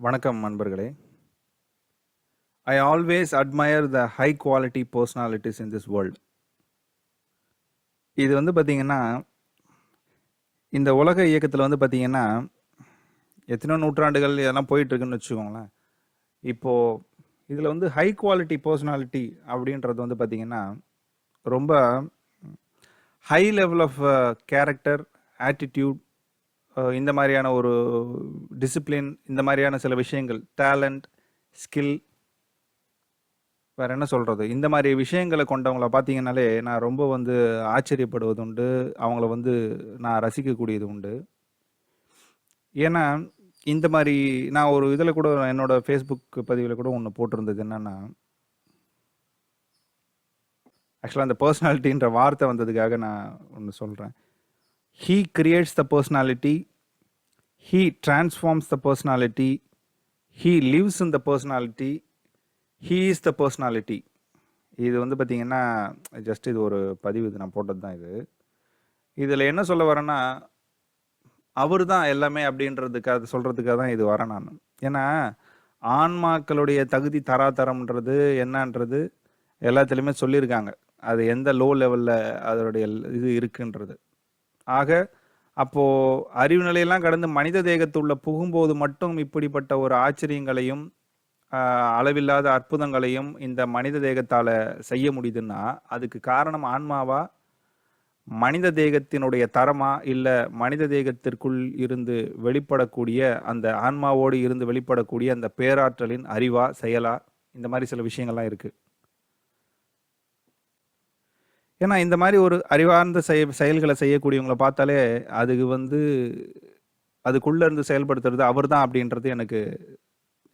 வணக்கம் நண்பர்களே. I always admire the high quality personalities in this world இது வந்து பார்த்திங்கன்னா இந்த உலக இயக்கத்தில் வந்து பார்த்திங்கன்னா எத்தனோ நூற்றாண்டுகள் இதெல்லாம் போயிட்டுருக்குன்னு வச்சுக்கோங்களேன். இப்போது இதில் வந்து ஹை குவாலிட்டி பர்சனாலிட்டி அப்படின்றது வந்து பார்த்திங்கன்னா ரொம்ப high level of character attitude இந்த மாதிரியான ஒரு டிசிப்ளின் இந்த மாதிரியான சில விஷயங்கள் டேலண்ட் ஸ்கில் வேறு என்ன சொல்கிறது இந்த மாதிரி விஷயங்களை கொண்டவங்கள பார்த்தீங்கன்னாலே நான் ரொம்ப வந்து ஆச்சரியப்படுவது உண்டு அவங்கள வந்து நான் ரசிக்கக்கூடியது உண்டு. ஏன்னா இந்த மாதிரி நான் ஒரு இதில் கூட என்னோட ஃபேஸ்புக் பதிவில் கூட ஒன்று போட்டிருந்தது என்னென்னா ஆக்சுவலாக அந்த பர்சனாலிட்டின்ற வார்த்தை வந்ததுக்காக நான் ஒன்று சொல்கிறேன் he creates the personality he transforms the personality he lives in the personality he is the personality இது வந்து பார்த்தீங்கன்னா ஜஸ்ட் இது ஒரு பதிவு. இது நான் போட்டது தான் இது. இதில் என்ன சொல்ல வரேன்னா அவர் தான் எல்லாமே அப்படின்றதுக்காக சொல்கிறதுக்காக தான் இது வரேன் நான். ஏன்னா ஆன்மாக்களுடைய தகுதி தராதரம்ன்றது என்னன்றது எல்லாத்துலேயுமே சொல்லியிருக்காங்க. அது எந்த லோ லெவலில் அதனுடைய இது இருக்குன்றது. ஆக அப்போ அறிவு நிலையெல்லாம் கடந்து மனித தேகத்துள்ள புகும்போது மட்டும் இப்படிப்பட்ட ஒரு ஆச்சரியங்களையும் அளவில்லாத அற்புதங்களையும் இந்த மனித தேகத்தால் செய்ய முடியுதுன்னா அதுக்கு காரணம் ஆன்மாவா? மனித தேகத்தினுடைய தரமா? இல்லை மனித தேகத்திற்குள் இருந்து வெளிப்படக்கூடிய அந்த ஆன்மாவோடு இருந்து வெளிப்படக்கூடிய அந்த பேராற்றலின் அறிவா செயலா? இந்த மாதிரி சில விஷயங்கள்லாம் இருக்குது ஏன்னா இந்த மாதிரி ஒரு அறிவார்ந்த செய செயல்களை செய்யக்கூடியவங்களை பார்த்தாலே அதுக்கு வந்து அதுக்குள்ள இருந்து செயல்படுத்துறது அவர் தான் அப்படின்றது எனக்கு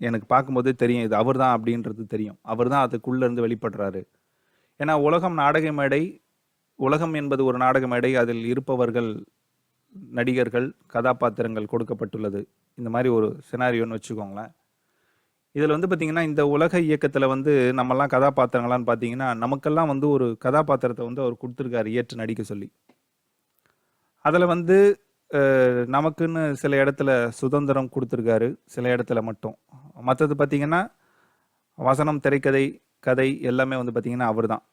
எனக்கு பார்க்கும்போதே தெரியும். இது அவர் தான் அப்படின்றது தெரியும். அவர் தான் அதுக்குள்ள இருந்து வெளிப்படுறாரு. ஏன்னா உலகம் நாடக மேடை உலகம் என்பது ஒரு நாடக மேடை. அதில் இருப்பவர்கள் நடிகர்கள் கதாபாத்திரங்கள் கொடுக்கப்பட்டுள்ளது. இந்த மாதிரி ஒரு சினாரியோன்னு வச்சுக்கோங்களேன். இதில் வந்து பார்த்தீங்கன்னா இந்த உலக இயக்கத்தில் வந்து நம்மலாம் கதாபாத்திரங்களான்னு பார்த்தீங்கன்னா நமக்கெல்லாம் வந்து ஒரு கதாபாத்திரத்தை வந்து அவர் கொடுத்துருக்காரு ஏற்று நடிக்க சொல்லி. அதில் வந்து நமக்குன்னு சில இடத்துல சுதந்திரம் கொடுத்துருக்காரு சில இடத்துல மட்டும். மற்றது பார்த்தீங்கன்னா வசனம் திரைக்கதை கதை எல்லாமே வந்து பார்த்திங்கன்னா அவர் தான்.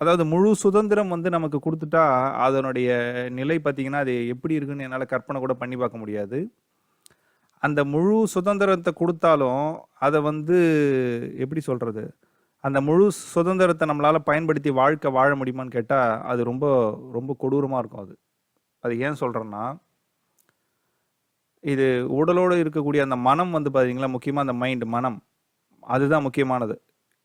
அதாவது முழு சுதந்திரம் வந்து நமக்கு கொடுத்துட்டா அதனுடைய நிலை பார்த்திங்கன்னா அது எப்படி இருக்குன்னு என்னால் கற்பனை கூட பண்ணி பார்க்க முடியாது. அந்த முழு சுதந்திரத்தை கொடுத்தாலும் அதை வந்து எப்படி சொல்கிறது அந்த முழு சுதந்திரத்தை நம்மளால் பயன்படுத்தி வாழ்க்கை வாழ முடியுமான்னு கேட்டால் அது ரொம்ப ரொம்ப கொடூரமாக இருக்கும் அது. அது ஏன் சொல்கிறேன்னா இது உடலோடு இருக்கக்கூடிய அந்த மனம் வந்து பார்த்தீங்களா முக்கியமாக அந்த மைண்ட் மனம். அதுதான் முக்கியமானது.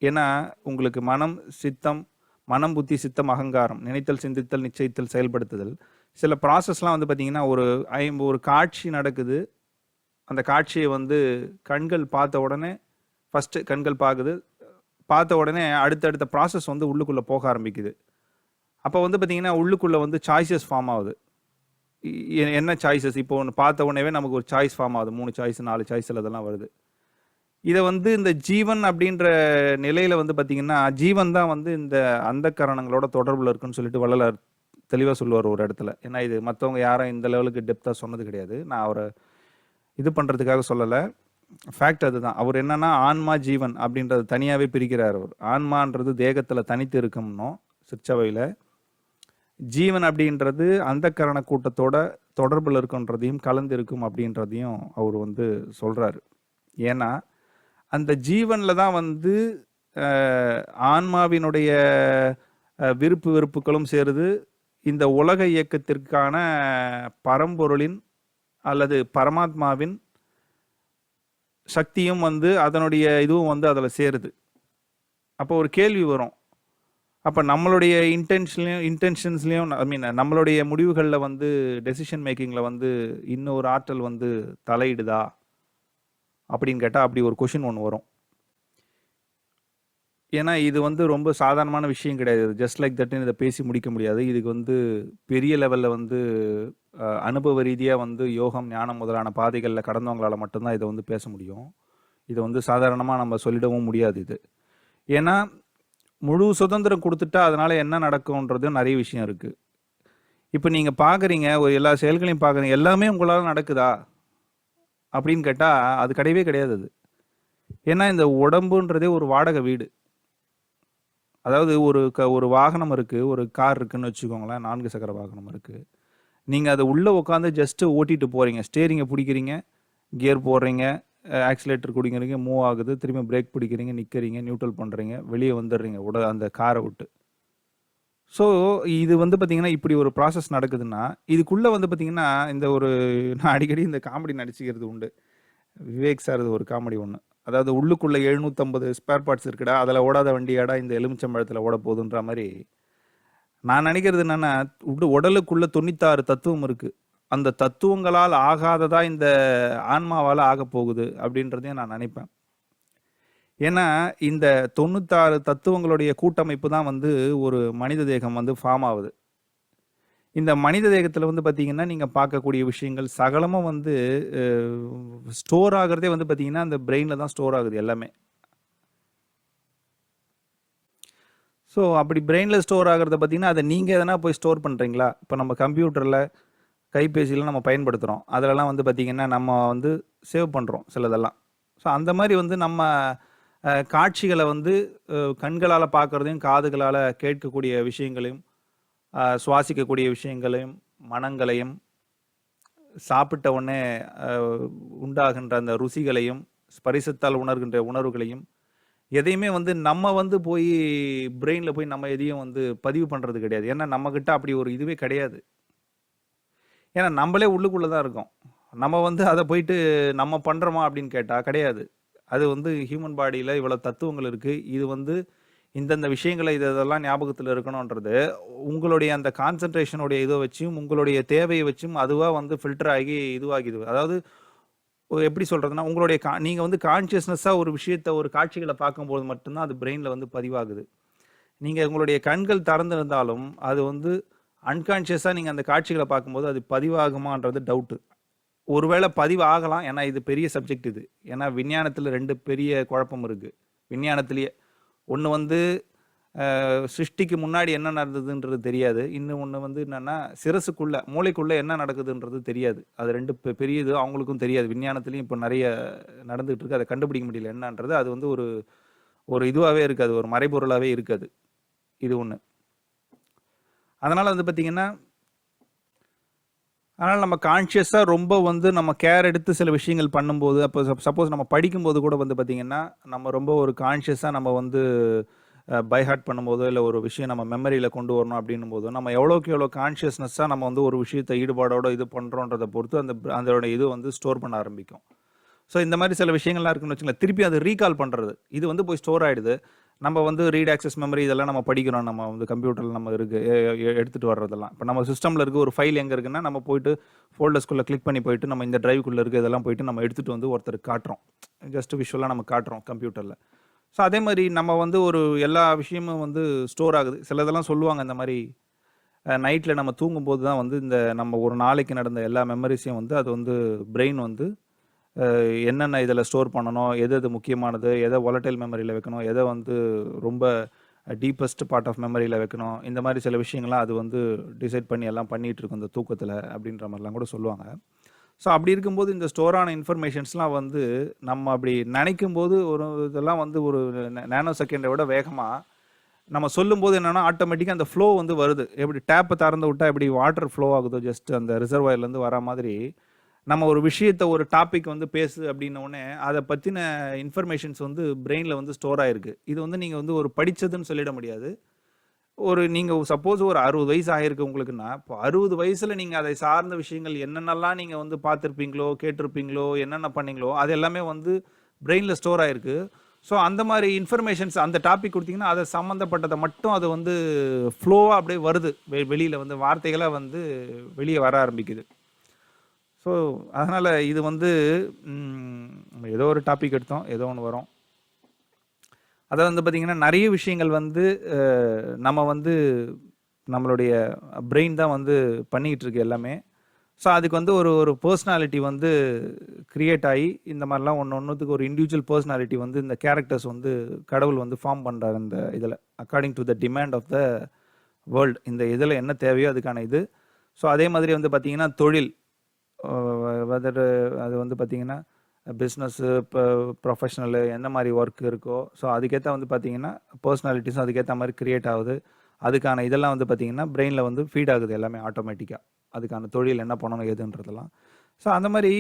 ஏன்னா உங்களுக்கு மனம் சித்தம் மனம் புத்தி சித்தம் அகங்காரம் நினைத்தல் சிந்தித்தல் நிச்சயித்தல் செயல்படுத்துதல். சில ப்ராசஸ்லாம் வந்து பார்த்திங்கன்னா ஒரு ஐம்பது ஒரு காட்சி நடக்குது அந்த காட்சியை வந்து கண்கள் பார்த்த உடனே ஃபஸ்ட்டு கண்கள் பார்க்குது பார்த்த உடனே அடுத்தடுத்த ப்ராசஸ் வந்து உள்ளுக்குள்ளே போக ஆரம்பிக்குது. அப்போ வந்து பார்த்தீங்கன்னா உள்ளுக்குள்ளே வந்து சாய்ஸஸ் ஃபார்ம் ஆகுது. இ- என்ன சாய்ஸஸ் இப்போ ஒன்று பார்த்த உடனேவே நமக்கு ஒரு சாய்ஸ் ஃபார்ம் ஆகுது. மூணு சாய்ஸ் நாலு சாய்ஸில் இதெல்லாம் வருது. இதை வந்து இந்த ஜீவன் அப்படின்ற நிலையில் வந்து பார்த்தீங்கன்னா ஜீவன் தான் வந்து இந்த அந்த கரணங்களோட தொடர்பில் இருக்குன்னு சொல்லிட்டு வள்ளலார் தெளிவாக சொல்லுவார் ஒரு இடத்துல. ஏன்னா இது மற்றவங்க யாரும் இந்த லெவலுக்கு டெப்த்தாக சொன்னது கிடையாது. நான் அவரை இது பண்ணுறதுக்காக சொல்லலை. ஃபேக்ட் அதுதான். அவர் என்னன்னா ஆன்மா ஜீவன் அப்படின்றது தனியாகவே பிரிக்கிறார் அவர். ஆன்மான்றது தேகத்தில் தனித்து இருக்கும்னோம் சிற்சபையில். ஜீவன் அப்படின்றது அந்த கரண கூட்டத்தோட தொடர்பில் இருக்குன்றதையும் கலந்து இருக்கும் அப்படின்றதையும் அவர் வந்து சொல்கிறாரு ஏன்னா அந்த ஜீவனில் தான் வந்து ஆன்மாவினுடைய விருப்பு வெறுப்புகளும் சேருது. இந்த உலக இயக்கத்திற்கான பரம்பொருளின் அல்லது பரமாத்மாவின் சக்தியும் வந்து அதனுடைய இதுவும் வந்து அதில் சேருது. அப்போ ஒரு கேள்வி வரும். அப்போ நம்மளுடைய இன்டென்ஷன்லையும் இன்டென்ஷன்ஸ்லையும் ஐ மீன் நம்மளுடைய முடிவுகளில் வந்து டெசிஷன் மேக்கிங்கில் வந்து இன்னொரு ஆற்றல் வந்து தலையிடுதா? அப்படின்னு கேட்டால் அப்படி ஒரு கொஷின் ஒன்று வரும். ஏன்னா இது வந்து ரொம்ப சாதாரணமான விஷயம் கிடையாது. ஜஸ்ட் லைக் தட்னு இதை பேசி முடிக்க முடியாது. இதுக்கு வந்து பெரிய லெவலில் வந்து அனுபவ ரீதியாக வந்து யோகம் ஞானம் முதலான பாதைகளில் கடந்தவங்களால் மட்டும்தான் இதை வந்து பேச முடியும். இதை வந்து சாதாரணமாக நம்ம சொல்லிடவும் முடியாது இது. ஏன்னா முழு சுதந்திரம் கொடுத்துட்டா அதனால் என்ன நடக்கும்ன்றது நிறைய விஷயம் இருக்குது இப்போ நீங்கள் பார்க்குறீங்க ஒரு எல்லா செயல்களையும் பார்க்குறீங்க எல்லாமே உங்களால் நடக்குதா? அப்படின்னு கேட்டால் அது கிடையவே கிடையாது அது. ஏன்னா இந்த உடம்புன்றதே ஒரு வாடகை வீடு. அதாவது ஒரு க ஒரு வாகனம் இருக்குது ஒரு கார் இருக்குதுன்னு வச்சுக்கோங்களேன் நான்கு சக்கர வாகனம் இருக்குது நீங்கள் அதை உள்ளே உட்காந்து ஜஸ்ட்டு ஓட்டிட்டு போகிறீங்க ஸ்டேரிங்கை பிடிக்கிறீங்க கியர் போடுறீங்க ஆக்சிலேட்டர் குடிக்கிறீங்க மூவ் ஆகுது திரும்பி பிரேக் பிடிக்கிறீங்க நிற்கிறீங்க நியூட்ரல் பண்ணுறீங்க வெளியே வந்துடுறீங்க உட அந்த காரை விட்டு. ஸோ இது வந்து பார்த்தீங்கன்னா இப்படி ஒரு ப்ராசஸ் நடக்குதுன்னா இதுக்குள்ளே வந்து பார்த்திங்கன்னா இந்த ஒரு நான் அடிக்கடி இந்த காமெடி நடிச்சுக்கிறது உண்டு. விவேக் சார் இது ஒரு காமெடி ஒன்று அதாவது உள்ளுக்குள்ளே எழுநூற்றம்பது ஸ்பேர் பார்ட்ஸ் இருக்குடா அதில் ஓடாத வண்டியாடா இந்த எலுமிச்சம்பழத்தில் ஓட போகுதுன்ற மாதிரி நான் நினைக்கிறது என்னென்னா உடலுக்குள்ள உடலுக்குள்ளே தொண்ணூத்தாறு தத்துவம் இருக்குது அந்த தத்துவங்களால் ஆகாததா இந்த ஆன்மாவால் ஆக போகுது அப்படின்றதையும் நான் நினைப்பேன். ஏன்னா இந்த தொண்ணூத்தாறு தத்துவங்களுடைய கூட்டமைப்பு தான் வந்து ஒரு மனித தேகம் வந்து ஃபார்ம் ஆகுது. இந்த மனித தேகத்தில் வந்து பார்த்தீங்கன்னா நீங்கள் பார்க்கக்கூடிய விஷயங்கள் சகலமும் வந்து ஸ்டோர் ஆகிறதே வந்து பார்த்தீங்கன்னா அந்த பிரெயினில் தான் ஸ்டோர் ஆகுது எல்லாமே. ஸோ அப்படி பிரெயினில் ஸ்டோர் ஆகிறத பார்த்தீங்கன்னா அதை நீங்கள் எதனா போய் ஸ்டோர் பண்ணுறீங்களா இப்போ நம்ம கம்ப்யூட்டரில் கைபேசியில் நம்ம பயன்படுத்துகிறோம் அதிலலாம் வந்து பார்த்திங்கன்னா நம்ம வந்து சேவ் பண்ணுறோம் சிலதெல்லாம். ஸோ அந்த மாதிரி வந்து நம்ம காட்சிகளை வந்து கண்களால் பார்க்குறதையும் காதுகளால் கேட்கக்கூடிய விஷயங்களையும் சுவாசிக்கக்கூடிய விஷயங்களையும் மனங்களையும் சாப்பிட்ட உடனே உண்டாகின்ற அந்த ருசிகளையும் ஸ்பரிசத்தால் உணர்கின்ற உணர்வுகளையும் எதையுமே வந்து நம்ம வந்து போய் பிரெயின்ல போய் நம்ம எதையும் வந்து பதிவு பண்ணுறது கிடையாது. ஏன்னா நம்மக்கிட்ட அப்படி ஒரு இதுவே கிடையாது. ஏன்னா நம்மளே உள்ளுக்குள்ளே தான் இருக்கோம். நம்ம வந்து அதை போயிட்டு நம்ம பண்ணுறோமா அப்படின்னு கேட்டால் கிடையாது. அது வந்து ஹியூமன் பாடியில் இவ்வளோ தத்துவங்கள் இருக்குது இது வந்து இந்தந்த விஷயங்களை இது இதெல்லாம் ஞாபகத்தில் இருக்கணுன்றது உங்களுடைய அந்த கான்சன்ட்ரேஷனுடைய இதை வச்சும் உங்களுடைய தேவையை வச்சும் அதுவாக வந்து ஃபில்டர் ஆகி இதுவாகிது. அதாவது எப்படி சொல்கிறதுனா உங்களுடைய கா நீங்கள் வந்து கான்ஷியஸ்னஸாக ஒரு விஷயத்தை ஒரு காட்சிகளை பார்க்கும்போது மட்டும்தான் அது பிரெயினில் வந்து பதிவாகுது. நீங்கள் உங்களுடைய கண்கள் திறந்திருந்தாலும் அது வந்து அன்கான்ஷியஸாக நீங்கள் அந்த காட்சிகளை பார்க்கும்போது அது பதிவாகுமான்றது டவுட்டு ஒருவேளை பதிவு ஆகலாம் ஏன்னா இது பெரிய சப்ஜெக்ட் இது. ஏன்னா விஞ்ஞானத்தில் ரெண்டு பெரிய குழப்பம் இருக்குது விஞ்ஞானத்திலேயே ஒன்று வந்து சிருஷ்டிக்கு முன்னாடி என்ன நடந்ததுன்றது தெரியாது. இன்னும் ஒன்று வந்து என்னென்னா சிரசுக்குள்ளே மூளைக்குள்ளே என்ன நடக்குதுன்றது தெரியாது. அது ரெண்டு பெ- அவங்களுக்கும் தெரியாது. விஞ்ஞானத்துலேயும் இப்போ நிறைய நடந்துகிட்டு இருக்கு. அதை கண்டுபிடிக்க முடியல என்னன்றது அது வந்து ஒரு ஒரு இதுவாகவே இருக்காது ஒரு மறைபொருளாகவே இருக்காது இது ஒன்று அதனால் வந்து பார்த்திங்கன்னா அதனால் நம்ம கான்ஷியஸாக ரொம்ப வந்து நம்ம கேர் எடுத்து சில விஷயங்கள் பண்ணும்போது அப்போ சப்போஸ் நம்ம படிக்கும்போது கூட வந்து பார்த்திங்கன்னா நம்ம ரொம்ப ஒரு கான்ஷியஸாக நம்ம வந்து பைஹார்ட் பண்ணும்போதோ இல்லை ஒரு விஷயம் நம்ம மெமரியில் கொண்டு வரணும் அப்படின்னும் போதோ நம்ம எவ்வளோக்கு எவ்வளோ கான்ஷியஸ்னஸ்ஸாக நம்ம வந்து ஒரு விஷயத்தை ஈடுபாடோட இது பண்ணுறோன்றதை பொறுத்து அந்த அதோட இது வந்து ஸ்டோர் பண்ண ஆரம்பிக்கும். ஸோ இந்த மாதிரி சில விஷயங்கள்லாம் இருக்குன்னு வச்சுங்களேன் திருப்பி அது ரீகால் பண்ணுறது இது வந்து போய் ஸ்டோர் ஆகிடுது நம்ம வந்து ரீட் ஆக்சஸ் மெமரி இதெல்லாம் நம்ம படிக்கிறோம். நம்ம வந்து கம்ப்யூட்டரில் நம்ம இருக்கு எடுத்துகிட்டு வர்றதெல்லாம். இப்போ நம்ம சிஸ்டமில் இருக்க ஒரு ஃபைல் எங்கே இருக்குன்னா நம்ம போயிட்டு ஃபோல்டர்ஸ்குள்ளே கிளிக் பண்ணி போயிட்டு நம்ம இந்த ட்ரைவுக்குள்ளே இருக்க இதெல்லாம் போயிட்டு நம்ம எடுத்துகிட்டு வந்து ஒருத்தர் காட்டுறோம். ஜஸ்ட் விஷுவலாக நம்ம காட்டுறோம் கம்ப்யூட்டரில் ஸோ அதே மாதிரி நம்ம வந்து ஒரு எல்லா விஷயமும் வந்து ஸ்டோர் ஆகுது. சிலதெல்லாம் சொல்லுவாங்க இந்த மாதிரி நைட்டில் நம்ம தூங்கும்போது தான் வந்து இந்த நம்ம ஒரு நாளைக்கு நடந்த எல்லா மெமரிஸையும் வந்து அது வந்து பிரெயின் வந்து என்னென்ன இதில் ஸ்டோர் பண்ணணும் எது எது முக்கியமானது எதை ஒலட்டைல் மெமரியில் வைக்கணும் எதை வந்து ரொம்ப டீப்பஸ்ட் பார்ட் ஆஃப் மெமரியில் வைக்கணும் இந்த மாதிரி சில விஷயங்கள்லாம் அது வந்து டிசைட் பண்ணி எல்லாம் பண்ணிகிட்டு இருக்கும் இந்த தூக்கத்தில் அப்படின்ற மாதிரிலாம் கூட சொல்லுவாங்க. ஸோ அப்படி இருக்கும்போது இந்த ஸ்டோரான இன்ஃபர்மேஷன்ஸ்லாம் வந்து நம்ம அப்படி நினைக்கும் போது ஒரு இதெல்லாம் வந்து ஒரு நேனோ செகண்டை விட வேகமாக நம்ம சொல்லும்போது என்னென்னா ஆட்டோமேட்டிக்காக அந்த ஃப்ளோ வந்து வருது. எப்படி டேப்பை திறந்து விட்டால் எப்படி வாட்டர் ஃப்ளோ ஆகுதோ ஜஸ்ட் அந்த ரிசர்வாயர்லேருந்து வர மாதிரி நம்ம ஒரு விஷயத்தை ஒரு டாபிக் வந்து பேசு அப்படின்னோடனே அதை பற்றின இன்ஃபர்மேஷன்ஸ் வந்து பிரெயினில் வந்து ஸ்டோர் ஆகிருக்கு இது வந்து நீங்கள் வந்து ஒரு படித்ததுன்னு சொல்லிட முடியாது. ஒரு நீங்கள் சப்போஸ் ஒரு அறுபது வயசு ஆகிருக்கு உங்களுக்குன்னா இப்போ அறுபது வயசில் நீங்கள் அதை சார்ந்த விஷயங்கள் என்னென்னலாம் நீங்கள் வந்து பார்த்துருப்பீங்களோ கேட்டிருப்பீங்களோ என்னென்ன பண்ணீங்களோ அது எல்லாமே வந்து பிரெயினில் ஸ்டோர் ஆயிருக்கு. ஸோ அந்த மாதிரி இன்ஃபர்மேஷன்ஸ் அந்த டாபிக் கொடுத்தீங்கன்னா அதை சம்மந்தப்பட்டதை மட்டும் அது வந்து ஃப்ளோவாக அப்படியே வருது. வெ வெளியில் வந்து வார்த்தைகளாக வந்து வெளியே வர ஆரம்பிக்குது. ஸோ அதனால் இது வந்து ம், ஏதோ ஒரு டாபிக் எடுத்தோம் ஏதோ ஒன்று வரும். அதாவது வந்து பார்த்திங்கன்னா நிறைய விஷயங்கள் வந்து நம்ம வந்து நம்மளுடைய பிரெயின் தான் வந்து பண்ணிக்கிட்டு இருக்கு எல்லாமே. ஸோ அதுக்கு வந்து ஒரு ஒரு பர்சனாலிட்டி வந்து கிரியேட் ஆகி இந்த மாதிரிலாம் ஒன்று ஒன்றுத்துக்கு ஒரு இண்டிவிஜுவல் பர்சனாலிட்டி வந்து இந்த கேரக்டர்ஸ் வந்து கடவுள் வந்து ஃபார்ம் பண்ணுறாரு இந்த இதில். According to the demand of the world இந்த இதில் என்ன தேவையோ அதுக்கான இது. ஸோ அதே மாதிரி வந்து பார்த்திங்கன்னா தொழில். வெதர் அது வந்து பார்த்தீங்கன்னா பிஸ்னஸ்ஸு இப்போ ப்ரொஃபஷ்னலு எந்த மாதிரி ஒர்க் இருக்கோ ஸோ அதுக்கேற்ற வந்து பார்த்தீங்கன்னா பர்சனாலிட்டிஸும் அதுக்கேற்ற மாதிரி க்ரியேட் ஆகுது. அதுக்கான இதெல்லாம் வந்து பார்த்தீங்கன்னா பிரெயினில் வந்து ஃபீட் ஆகுது எல்லாமே ஆட்டோமேட்டிக்காக அதுக்கான தொழில் என்ன பண்ணணும் எதுன்றதெல்லாம். ஸோ அந்த மாதிரி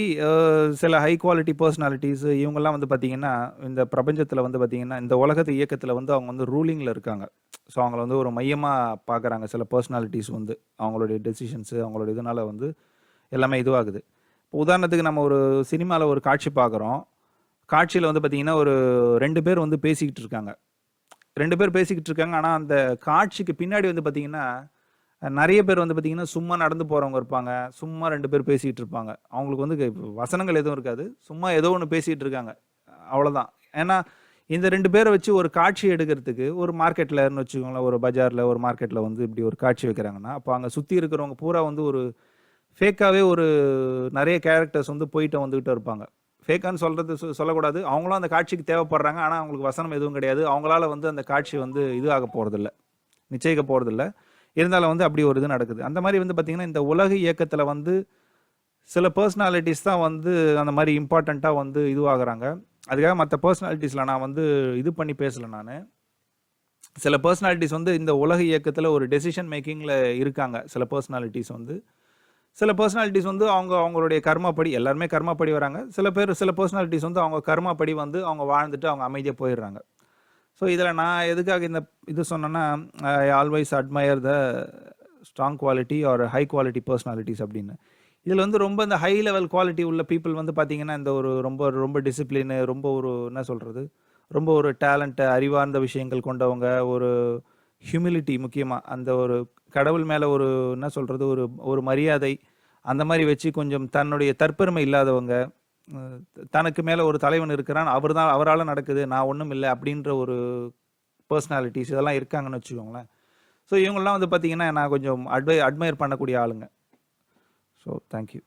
சில ஹை குவாலிட்டி பர்சனாலிட்டிஸ் இவங்கெல்லாம் வந்து பார்த்திங்கன்னா இந்த பிரபஞ்சத்தில் வந்து பார்த்திங்கன்னா இந்த உலகத்து இயக்கத்தில் வந்து அவங்க வந்து ரூலிங்கில் இருக்காங்க. ஸோ அவங்கள வந்து ஒரு மையமாக பார்க்குறாங்க சில பர்சனாலிட்டிஸ் வந்து. அவங்களுடைய டெசிஷன்ஸு அவங்களோட இதனால் வந்து எல்லாமே இதுவாகுது. உதாரணத்துக்கு நம்ம ஒரு சினிமாவில் ஒரு காட்சி பார்க்குறோம் காட்சியில் வந்து பார்த்தீங்கன்னா ஒரு ரெண்டு பேர் வந்து பேசிக்கிட்டு இருக்காங்க. ரெண்டு பேர் பேசிக்கிட்டு இருக்காங்க. ஆனால் அந்த காட்சிக்கு பின்னாடி வந்து பார்த்தீங்கன்னா நிறைய பேர் வந்து பார்த்தீங்கன்னா சும்மா நடந்து போகிறவங்க இருப்பாங்க. சும்மா ரெண்டு பேர் பேசிக்கிட்டு இருப்பாங்க. அவங்களுக்கு வந்து வசனங்கள் எதுவும் இருக்காது. சும்மா ஏதோ ஒன்று பேசிக்கிட்டு இருக்காங்க. அவ்வளோதான் ஏன்னா இந்த ரெண்டு பேரை வச்சு ஒரு காட்சி எடுக்கிறதுக்கு ஒரு மார்க்கெட்டில்னு வச்சுக்கோங்களேன். ஒரு பஜாரில் ஒரு மார்க்கெட்டில் வந்து இப்படி ஒரு காட்சி வைக்கிறாங்கன்னா அப்போ அங்கே சுற்றி இருக்கிறவங்க பூரா வந்து ஒரு ஃபேக்காகவே ஒரு நிறைய கேரக்டர்ஸ் வந்து போயிட்டு வந்துக்கிட்டு இருப்பாங்க. ஃபேக்கான்னு சொல்கிறது சொல்லக்கூடாது. அவங்களும் அந்த காட்சிக்கு தேவைப்படுறாங்க. ஆனால் அவங்களுக்கு வசனம் எதுவும் கிடையாது. அவங்களால வந்து அந்த காட்சி வந்து இது ஆக போகிறதில்ல நிச்சயிக்க போகிறதில்ல இருந்தாலும் வந்து அப்படி ஒரு இது நடக்குது. அந்த மாதிரி வந்து பார்த்திங்கன்னா இந்த உலக இயக்கத்தில் வந்து சில பர்சனாலிட்டிஸ் தான் வந்து அந்த மாதிரி இம்பார்ட்டண்ட்டாக வந்து இதுவாகிறாங்க. அதுக்காக மற்ற பர்சனாலிட்டிஸில் நான் வந்து இது பண்ணி பேசலை நான். சில பர்சனாலிட்டிஸ் வந்து இந்த உலக இயக்கத்தில் ஒரு டெசிஷன் மேக்கிங்கில் இருக்காங்க. சில பர்சனாலிட்டிஸ் வந்து. சில பர்சனாலிட்டிஸ் வந்து அவங்க அவங்களுடைய கர்மாப்படி எல்லாருமே கர்மாப்படி வராங்க. சில பேர் சில பர்சனாலிட்டிஸ் வந்து அவங்க கர்மாப்படி வந்து அவங்க வாழ்ந்துட்டு அவங்க அமைதியாக போயிடுறாங்க. ஸோ இதில் நான் எதுக்காக இந்த இது சொன்னேன்னா I always admire the strong quality or high quality personalities அப்படின்னு. இதில் வந்து ரொம்ப இந்த ஹை லெவல் குவாலிட்டி உள்ள பீப்புள் வந்து பார்த்தீங்கன்னா இந்த ஒரு ரொம்ப ரொம்ப டிசிப்ளின் ரொம்ப ஒரு என்ன சொல்கிறது ரொம்ப ஒரு டேலண்ட்டு அறிவார்ந்த விஷயங்கள் கொண்டவங்க ஒரு ஹியூமிலிட்டி முக்கியமாக அந்த ஒரு கடவுள் மேலே ஒரு என்ன சொல்கிறது ஒரு ஒரு மரியாதை அந்த மாதிரி வச்சு கொஞ்சம் தன்னுடைய தற்பெருமை இல்லாதவங்க தனக்கு மேலே ஒரு தலைவன் இருக்கிறான் அவர் தான் அவரால் நடக்குது நான் ஒன்றும் இல்லை அப்படின்ற ஒரு பர்சனாலிட்டிஸ் இதெல்லாம் இருக்காங்கன்னு வச்சுக்கோங்களேன். ஸோ இவங்கெல்லாம் வந்து பார்த்தீங்கன்னா நான் கொஞ்சம் அட்வை அட்மையர் பண்ணக்கூடிய ஆளுங்க. So thank you